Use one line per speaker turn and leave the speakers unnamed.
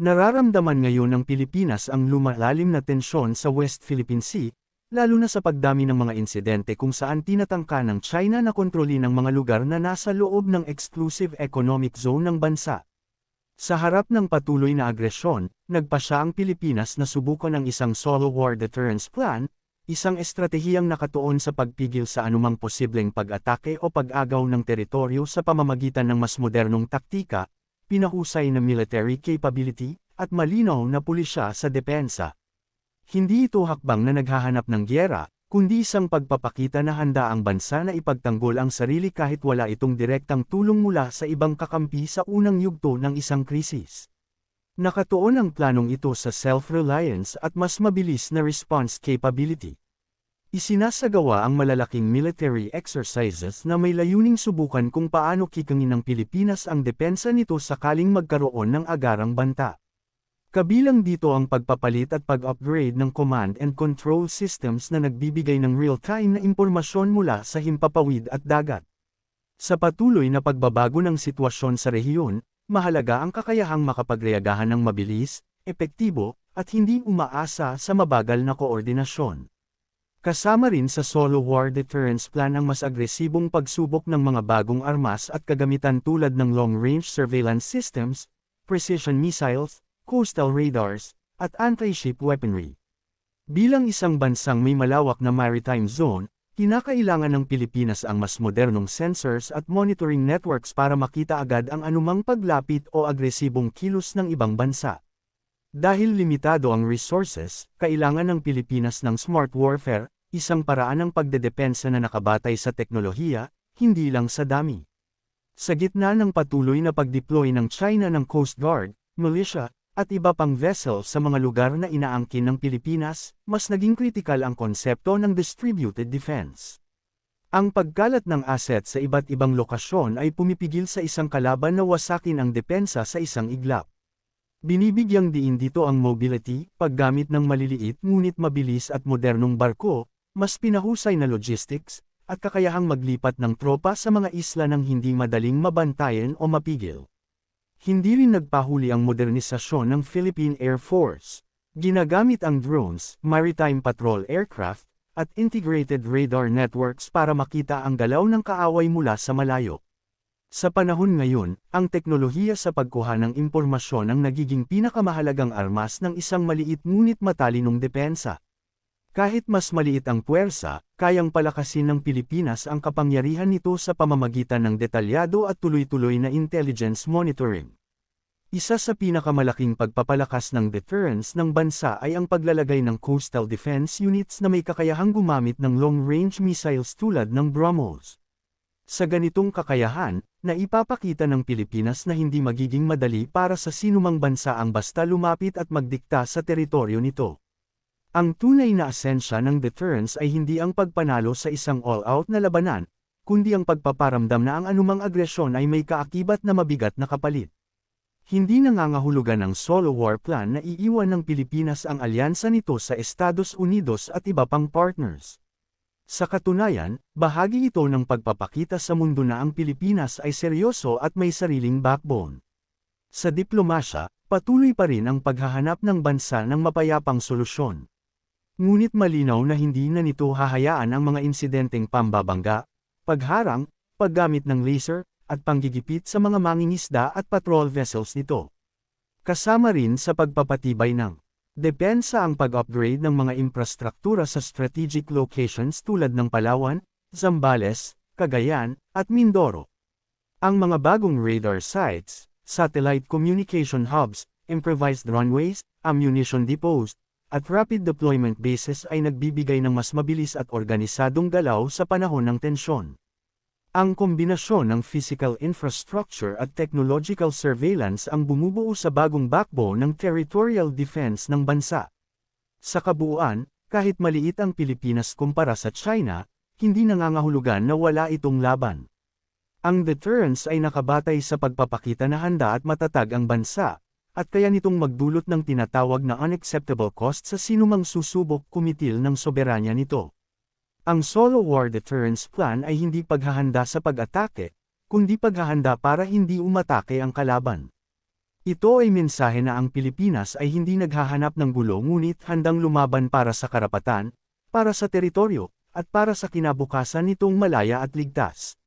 Nararamdaman ngayon ng Pilipinas ang lumalalim na tensyon sa West Philippine Sea, lalo na sa pagdami ng mga insidente kung saan tinatangka ng China na kontrolin ang mga lugar na nasa loob ng exclusive economic zone ng bansa. Sa harap ng patuloy na agresyon, nagpa siya ang Pilipinas na subukan ang isang solo war deterrence plan, isang estratehiyang nakatuon sa pagpigil sa anumang posibleng pag-atake o pag-agaw ng teritoryo sa pamamagitan ng mas modernong taktika, pinahusay na military capability, at malinaw na pulisya sa depensa. Hindi ito hakbang na naghahanap ng gyera, kundi isang pagpapakita na handa ang bansa na ipagtanggol ang sarili kahit wala itong direktang tulong mula sa ibang kakampi sa unang yugto ng isang krisis. Nakatuon ang planong ito sa self-reliance at mas mabilis na response capability. Isinasagawa ang malalaking military exercises na may layuning subukan kung paano kikangin ng Pilipinas ang depensa nito sakaling magkaroon ng agarang banta. Kabilang dito ang pagpapalit at pag-upgrade ng command and control systems na nagbibigay ng real-time na impormasyon mula sa himpapawid at dagat. Sa patuloy na pagbabago ng sitwasyon sa rehiyon, mahalaga ang kakayahang makapagreagahan ng mabilis, epektibo, at hindi umaasa sa mabagal na koordinasyon. Kasama rin sa solo war deterrence plan ang mas agresibong pagsubok ng mga bagong armas at kagamitan tulad ng long-range surveillance systems, precision missiles, coastal radars, at anti-ship weaponry. Bilang isang bansang may malawak na maritime zone, kinakailangan ng Pilipinas ang mas modernong sensors at monitoring networks para makita agad ang anumang paglapit o agresibong kilos ng ibang bansa. Dahil limitado ang resources, kailangan ng Pilipinas ng smart warfare, isang paraan ng pagdedepensa na nakabatay sa teknolohiya, hindi lang sa dami. Sa gitna ng patuloy na pagdeploy ng China ng Coast Guard, militia, at iba pang vessel sa mga lugar na inaangkin ng Pilipinas, mas naging kritikal ang konsepto ng distributed defense. Ang pagkalat ng asset sa iba't ibang lokasyon ay pumipigil sa isang kalaban na wasakin ang depensa sa isang iglap. Binibigyang diin dito ang mobility, paggamit ng maliliit ngunit mabilis at modernong barko, mas pinahusay na logistics, at kakayahang maglipat ng tropa sa mga isla ng hindi madaling mabantayan o mapigil. Hindi rin nagpahuli ang modernisasyon ng Philippine Air Force. Ginagamit ang drones, maritime patrol aircraft, at integrated radar networks para makita ang galaw ng kaaway mula sa malayo. Sa panahon ngayon, ang teknolohiya sa pagkuha ng impormasyon ang nagiging pinakamahalagang armas ng isang maliit ngunit matalinong depensa. Kahit mas maliit ang puwersa, kayang palakasin ng Pilipinas ang kapangyarihan nito sa pamamagitan ng detalyado at tuloy-tuloy na intelligence monitoring. Isa sa pinakamalaking pagpapalakas ng deterrence ng bansa ay ang paglalagay ng coastal defense units na may kakayahang gumamit ng long-range missiles tulad ng BrahMos. Sa ganitong kakayahan, na ipapakita ng Pilipinas na hindi magiging madali para sa sinumang bansa ang basta lumapit at magdikta sa teritoryo nito. Ang tunay na asensya ng deterrence ay hindi ang pagpanalo sa isang all-out na labanan, kundi ang pagpaparamdam na ang anumang agresyon ay may kaakibat na mabigat na kapalit. Hindi nangangahulugan ng solo war plan na iiwan ng Pilipinas ang alyansa nito sa Estados Unidos at iba pang partners. Sa katunayan, bahagi ito ng pagpapakita sa mundo na ang Pilipinas ay seryoso at may sariling backbone. Sa diplomasya, patuloy pa rin ang paghahanap ng bansa ng mapayapang solusyon. Ngunit malinaw na hindi na nito hahayaan ang mga insidenteng pambabangga, pagharang, paggamit ng laser, at panggigipit sa mga mangingisda at patrol vessels nito. Kasama rin sa pagpapatibay ng Depensa ang pag-upgrade ng mga infrastruktura sa strategic locations tulad ng Palawan, Zambales, Cagayan, at Mindoro. Ang mga bagong radar sites, satellite communication hubs, improvised runways, ammunition depots, at rapid deployment bases ay nagbibigay ng mas mabilis at organisadong galaw sa panahon ng tensyon. Ang kombinasyon ng physical infrastructure at technological surveillance ang bumubuo sa bagong backbone ng territorial defense ng bansa. Sa kabuuan, kahit maliit ang Pilipinas kumpara sa China, hindi nangangahulugan na wala itong laban. Ang deterrence ay nakabatay sa pagpapakita na handa at matatag ang bansa, at kaya nitong magdulot ng tinatawag na unacceptable cost sa sinumang susubok kumitil ng soberanya nito. Ang solo war deterrence plan ay hindi paghahanda sa pag-atake, kundi paghahanda para hindi umatake ang kalaban. Ito ay mensahe na ang Pilipinas ay hindi naghahanap ng gulo ngunit handang lumaban para sa karapatan, para sa teritoryo, at para sa kinabukasan nitong malaya at ligtas.